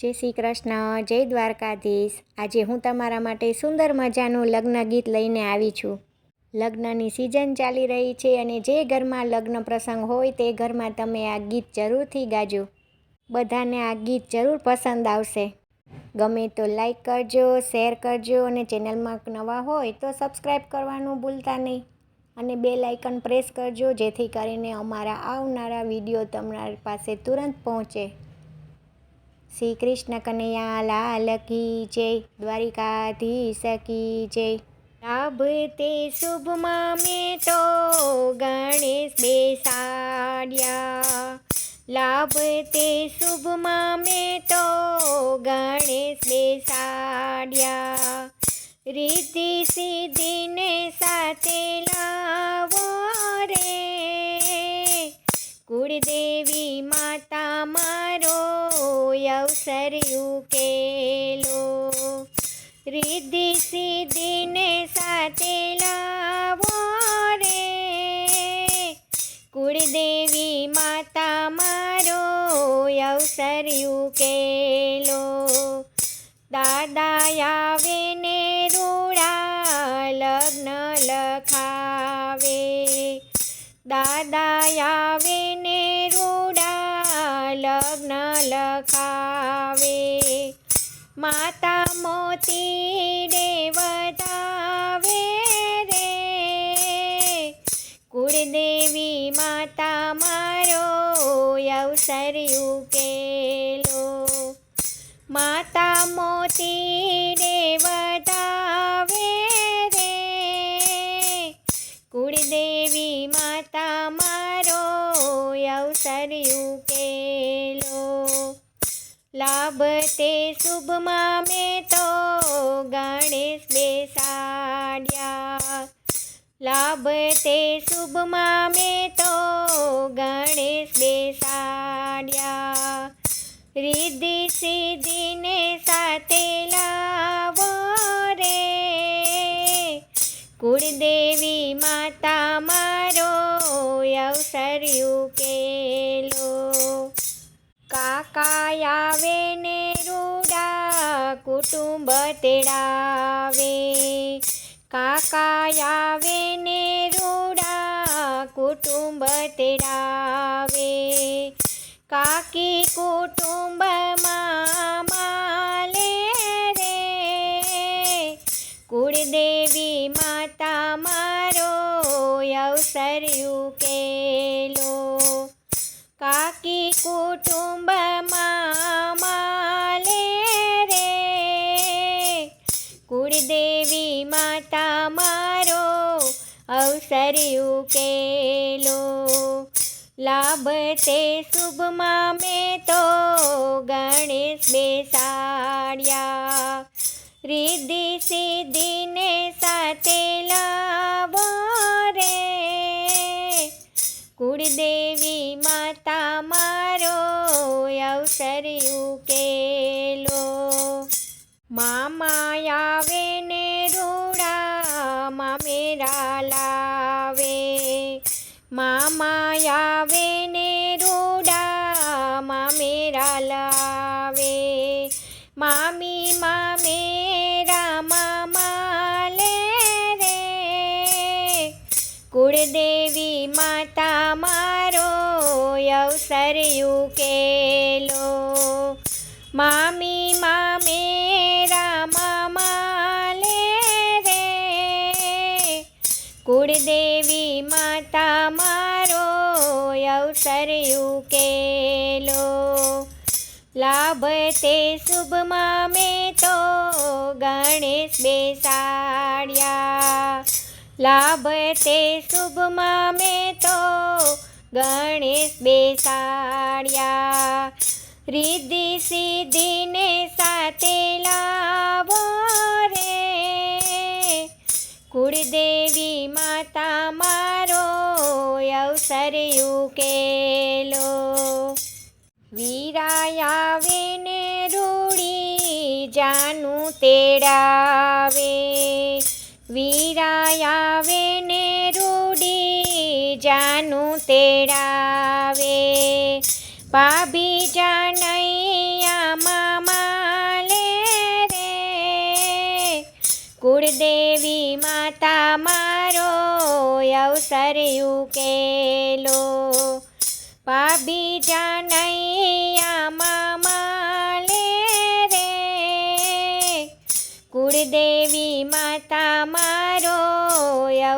જય શ્રી કૃષ્ણ, જય દ્વારકાધીશ. આજે હું તમારા માટે સુંદર મજાનું લગ્ન ગીત લઈને આવી છું. લગ્નની સિઝન ચાલી રહી છે અને જે ઘરમાં લગ્ન પ્રસંગ હોય તે ઘરમાં તમે આ ગીત જરૂરથી ગાજો. બધાને આ ગીત જરૂર પસંદ આવશે. ગમે તો લાઈક કરજો શેર કરજો અને ચેનલમાં નવા હોય તો સબસ્ક્રાઈબ કરવાનું ભૂલતા નહીં. અને બે લાઇકન પ્રેસ કરજો જેથી કરીને અમારા આવનારા વીડિયો તમારી પાસે તુરંત પહોંચે. શ્રી કૃષ્ણ કનૈયા લાલ કી જય, દ્વારિકાધીશ કી જય. લાભ તે શુભમાં મેં તો ગણેશ બેસાડ્યા. લાભ તે શુભમાં મેં તો ગણેશ બેસાડ્યા. રીતિ સિદ્ધિને સાથે લાવો રે. કુળદેવી અવસર કેલો રિદ્ધિ સિદ્ધિને સાથે લાવો રે કુળદેવી માતા મારો અવસર્યું કેલો દાદા આવે ને રૂડા લગ્ન લખાવે દાદા આવે ને રૂડા લગ્ન લખાવે. માતા મોતી દેવતાવે રે. કુળદેવી માતા મારો અવસર ઉકેલો. માતા મોતી દેવતાવે રે. કુળદેવી માતા મારો અવસર ઉકેલો. લાભ તે શુભમાં મેં તો ગણેશ બેસાડ્યા. લાભ તે શુભમાં મેં તો ગણેશ બેસાડ્યા. રિદ્ધિ સિદ્ધિને સાથે લાવો રે. કુળદેવી માતા મારો અવસર ઉકેલો કાકા આવે ને રૂડા કુટુંબ તેડાવે કાકા આવે ને રૂડા કુટુંબ તેડાવે. કાકી કુટુંબમાં માલે રે, કુળદેવી માતા મારો અવસર ઉકેલો. કાકી કુટુંબમાં અવસર કેલો લાભ તે શુભમાં મેં તો ગણેશ બેસાડ્યા. રિદ્ધિ સિદ્ધિને સાથે લાવો રે. કુળદેવી માતા મારો અવસર ઉકેલો. મામા આવે ને આવે ને રૂડા મેરા લાવે. મામી મામેરા મામા લે રે. કુળદેવી માતા મારો અવસર ઉકેલો મામી મામેરા મામા લે રે. કુળદેવી માતા લાભ તે શુભમાં મેં તો ગણેશ બેસાડ્યા. લાભ તે શુભમાં મેં તો ગણેશ બેસાડ્યા. રિદ્ધિ સિદ્ધિને સાથે લાવો રે. કુળદેવી માતા મારો અવસર ઉકેલો તેડાવે, વીરાયાવે ને રૂડી જાનું તેડાવે. ભાભી જાનૈયા મામા લે રે, કુળદેવી માતા મારો અવસર કે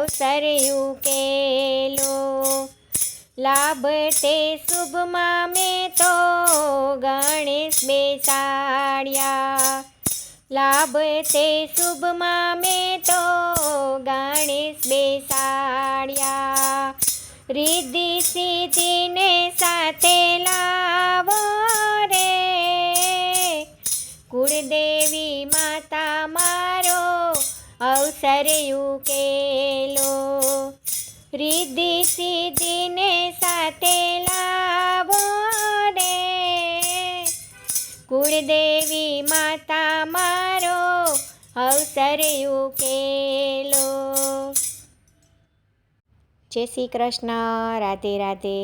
અવસર ઉકેલો લાભ તે શુભમાં મેં તો ગણેશ બેસાડ્યા. લાભ તે શુભમાં મેં તો ગણેશ બેસાડ્યા. રિદ્ધિ સિદ્ધિને સાથે લાવો અવસર કેલો, રિદ્ધિ સિદ્ધિને સાથે લાવો રે કુળદેવી માતા મારો અવસર ઉકેલો જય શ્રી કૃષ્ણ, રાધે રાધે.